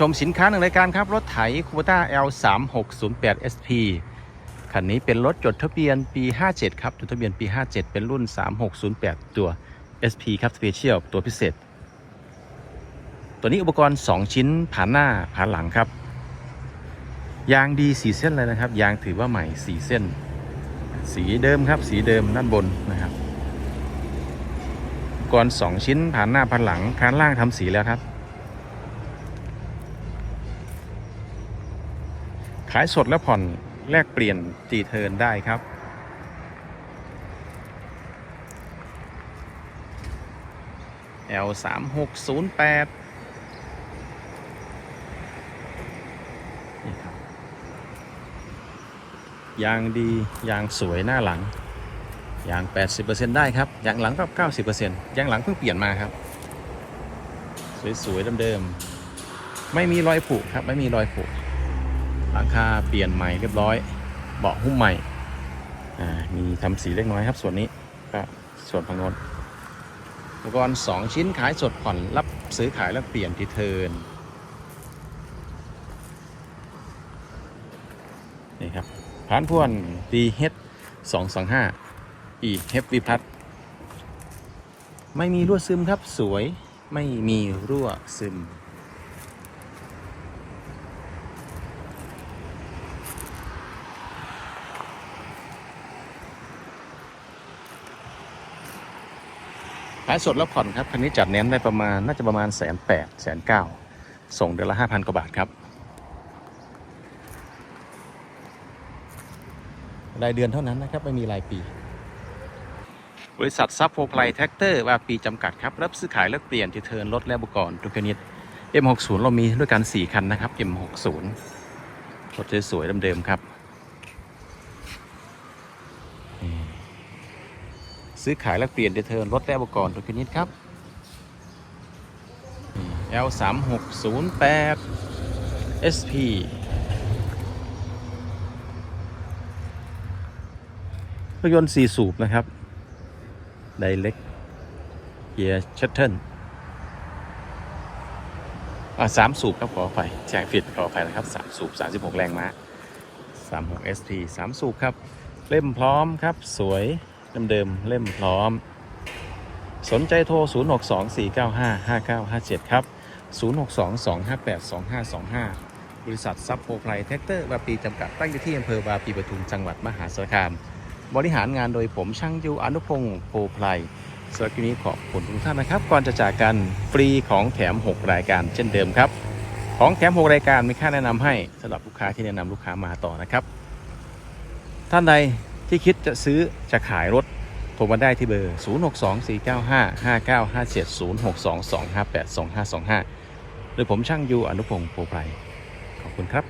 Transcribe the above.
ชมสินค้าหนึ่งรายการครับ รถไถคูต้า L 3 6 0 8 SP คันนี้เป็นรถจดทะเบียนปี 57 ครับจดทะเบียนปี 57 เป็นรุ่น 3608 ตัว SP ครับ Special ตัวพิเศษ ตัวนี้อุปกรณ์ 2 ชิ้นผ่านหน้าผ่านหลังครับ ยางดี 4 เส้นเลยนะครับ ยางถือว่าใหม่ 4 เส้น สีเดิมครับ สีเดิมด้านบนนะครับ อุปกรณ์ 2 ชิ้นผ่านหน้าผ่านหลังคานล่างทำสีแล้วครับ ขายสดและผ่อนแลกเปลี่ยนจีเทิร์นได้ครับ L 3 6 0 8นี่ครับยางดียางสวยหน้าหลังยาง 80%ได้ครับยางหลังก็ 90%ยางหลังเพิ่งเปลี่ยนมาครับ สวยๆเดิมๆไม่มีรอยผุครับ ไม่มีรอยผุ หลังคาเปลี่ยนใหม่เรียบร้อย เบาะหุ้มใหม่ อ่า มีทำสีเล็กน้อยครับ ส่วนนี้ก็ส่วนพังงนอุปกรณ์ 2 ชิ้นขายสดผ่อนรับซื้อขายแล้วเปลี่ยนทีเทินนี่ครับพานพ่วน DH 225 E Heavy Plus ไม่มีรั่วซึมครับสวยไม่มีรั่วซึม ขายสดแล้วผ่อนครับคันนี้จัดเน้นได้ประมาณน่าจะประมาณแสนแปดแสนเก้าส่งเดือนละห้าพันกว่าบาทครับรายเดือนเท่านั้นนะครับ ไม่มีรายปี บริษัทซับโฟไพลแท็กเตอร์ว่าปีจำกัดครับ รับซื้อขายและเปลี่ยนทีเทิร์นรถและอุปกรณ์ทุกชนิด M60 เรามีด้วยกัน 4 คันนะครับ M60 รถสวยๆเดิมๆครับ ซื้อขายและเปลี่ยนเดเทิร์นรถและอุปกรณ์ทุกชนิดครับ L 3 6 0 8 SP รถยนต์ 4 สูบนะครับ ไดเล็กเกียร์ชัตเทิลอ่าสามสูบครับขอไปแจ้งผิดขอไปนะครับสามสูบ36แรงม้า36 SP สามสูบครับ เล่มพร้อมครับสวย เดิมๆเล่มพร้อม สนใจโทร 0624955957 ครับ 0622582525 บริษัทซับโปรไพรแท็กเตอร์วาปีจำกัดตั้งอยู่ที่อำเภอวาปีปทุมจังหวัดมหาสารคาม บริหารงานโดยผมช่างยูอนุพงศ์โพไพรสำหรับคลิปนี้ขอบคุณทุกท่านนะครับ ก่อนจะจากกันฟรีของแถม 6 รายการเช่นเดิมครับ ของแถม 6 รายการมีค่าแนะนำให้สำหรับลูกค้าที่แนะนำลูกค้ามาต่อนะครับ ท่านใด ที่คิดจะซื้อจะขายรถโทรมาได้ที่เบอร์ 0624955957 0622582525 หรือผมช่างยูอนุพงศ์โพไพรขอบคุณครับ